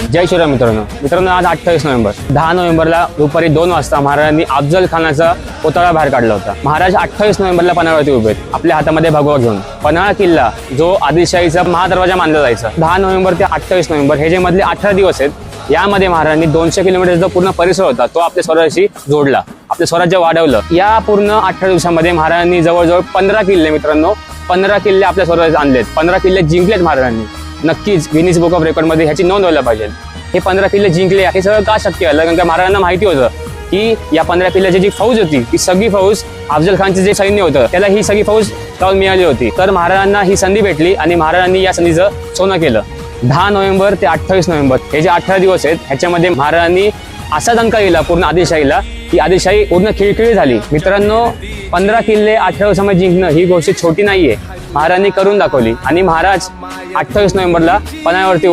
जय श्रीराम मित्रांनो. मित्रांनो आज अठ्ठावीस नोव्हेंबर. दहा नोव्हेंबरला दुपारी दोन वाजता महाराजांनी अफजल खानाचा पुतळा बाहेर काढला होता. महाराज अठ्ठावीस नोव्हेंबरला पन्हाळ्यावरती उभे आहेत. आपल्या हातामध्ये भगवा घेऊन. पन्हाळा किल्ला जो आदिलशाहीचा महादरवाजा मानला जायचा. दहा नोव्हेंबर ते अठ्ठावीस नोव्हेंबर हे जे मधले अठरा दिवस आहेत यामध्ये महाराजांनी दोनशे किलोमीटरचा पूर्ण परिसर होता तो आपल्या स्वराज्याशी जोडला. आपलं स्वराज्य वाढवलं. या पूर्ण अठरा दिवसामध्ये महाराजांनी जवळजवळ पंधरा किल्ले मित्रांनो पंधरा किल्ले आपल्या स्वराज्यात आणलेत. पंधरा किल्ले जिंकलेत महाराजांनी. नक्कीच गिनीज बुक ऑफ रेकॉर्डमध्ये ह्याची नोंद व्हायला पाहिजे. हे पंधरा किल्ले जिंकले हे सगळं का शक्य झालं कारण का महाराजांना माहिती होतं की या पंधरा किल्ल्याची जी फौज होती ती सगळी फौज अफजल खानचे जे सैन्य होतं त्याला ही सगळी फौज लावून मिळाली होती. तर महाराजांना ही संधी भेटली आणि महाराजांनी या संधीचं सोनं केलं. दहा नोव्हेंबर ते अठ्ठावीस नोव्हेंबर हे जे अठरा दिवस आहेत ह्याच्यामध्ये महाराजांनी असा दंका गेला पूर्ण आदिलशाहीला की आदिलशाही पूर्ण खिळखिळी झाली. मित्रांनो पंधरा किल्ले अठरा दिवसामध्ये जिंकणं ही गोष्ट छोटी नाहीये. महाराजांनी करून दाखवली. आणि महाराज अठ्ठावीस नोव्हेंबरला पन्हाळ्यावरती